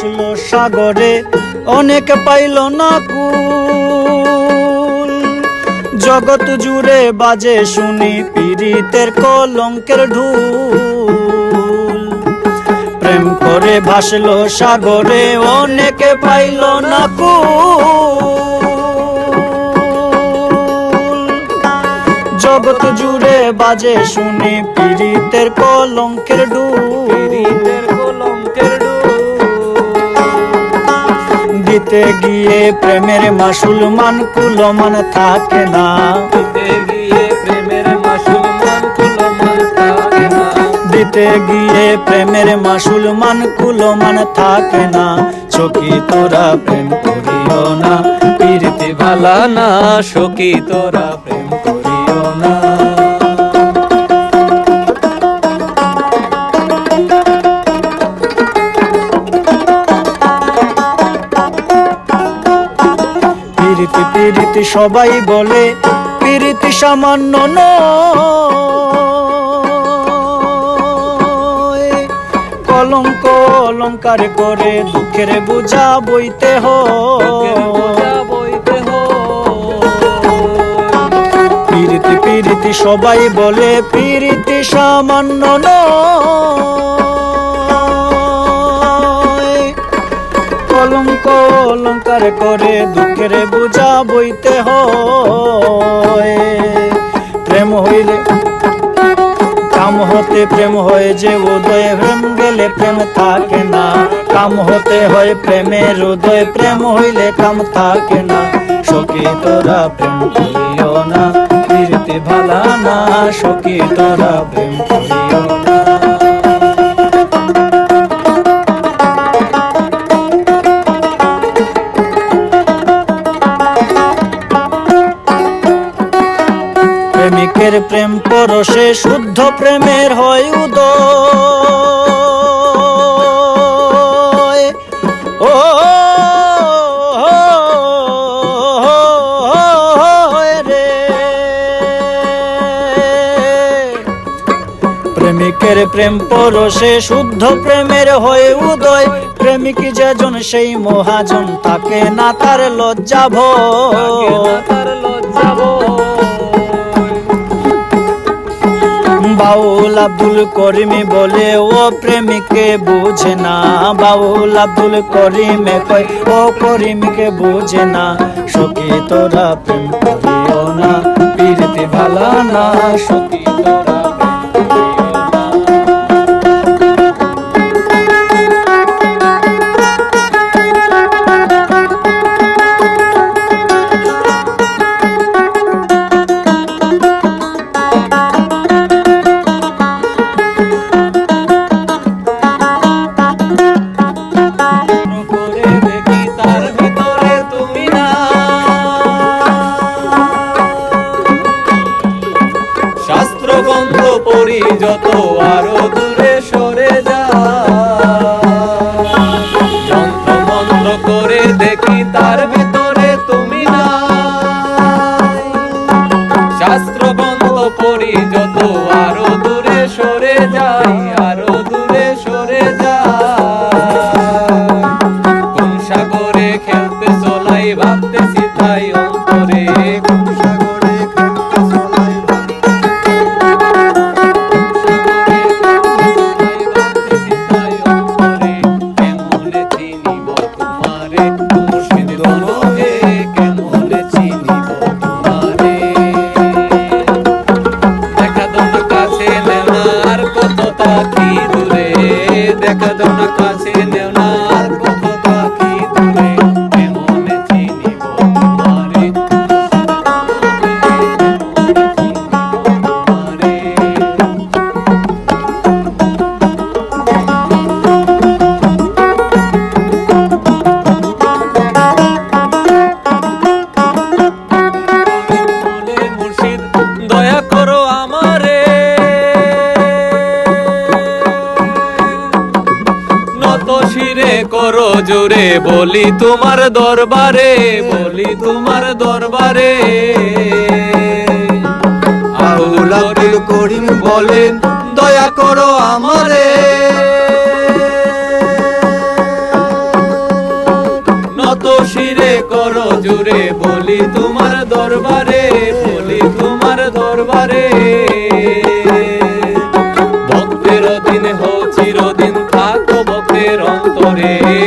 ভাসলো সাগরে অনেক পাইল না কুল। জগৎ জুড়ে বাজে শুনি পীড়িতের কলঙ্কের ঢুল। প্রেম করে ভাসলো সাগরে অনেকে পাইল না কুল। জগৎ জুড়ে বাজে শুনি পীড়িতের কলঙ্কের ডুল দিতে গিয়ে প্রেমের মাসুল মান কুলমান থাকে না। দিতে গিয়ে প্রেমের মাসুলমান কুলমান থাকে না। দিতে গিয়ে প্রেমের মাসুল মান কুলমান থাকে না। চকি তোরা প্রেম করিও না কীর্তি ভালা না সখী তোরা প্রেম পিরিতি পিরিতি সবাই বলে পিরিতি সামান্য নয়। কলঙ্ক অলঙ্কার করে দুঃখের বোঝা বইতে হয়। পিরিতি পিরিতি সবাই বলে পিরিতি সামান্য নয়। অলঙ্কার করে দুঃখের বোঝা বইতে হয়। প্রেম হইলে কাম হতে প্রেম হয় যে উদয় প্রেম, গেলে প্রেম থাকে না। কাম হতে হয় প্রেমের উদয়, প্রেম হইলে কাম থাকে না। সখী তোরা প্রেম করিও না প্রীতি ভালা না। সখী তোরা প্রেম করিও না। প্রেমিকের প্রেম পরশে শুদ্ধ প্রেমের হয় উদয়। ও রে। প্রেমিকের প্রেম পরশে শুদ্ধ প্রেমের হয়ে উদয়। প্রেমিক যেজন, সেই মহাজন, তাকে না তার লজ্জা ভয় বাউল আব্দুল করিমি বলে, ও প্রেমিকে বুঝে না। বাউল আব্দুল করিমে কয়, ও করিমকে বুঝে না। সখী তোরা প্রেম করিও না পীরতে ভালা না, সখী তোরা শাস্ত্র পরি যত আরও দূরে সরে যা। মন্ত্র করে দেখি তার ভিতরে তুমি না শাস্ত্র বন্ধ পরি যত আরও দূরে সরে যাই, আরও শিরে করো জোরে বলি তোমার দরবারে বলি তোমার দরবারে। আব্দুল করিম বলেন দয়া করো আমারে। নত শিরে করো জোরে বলি তোমার দরবারে বলি তোমার দরবারে। রে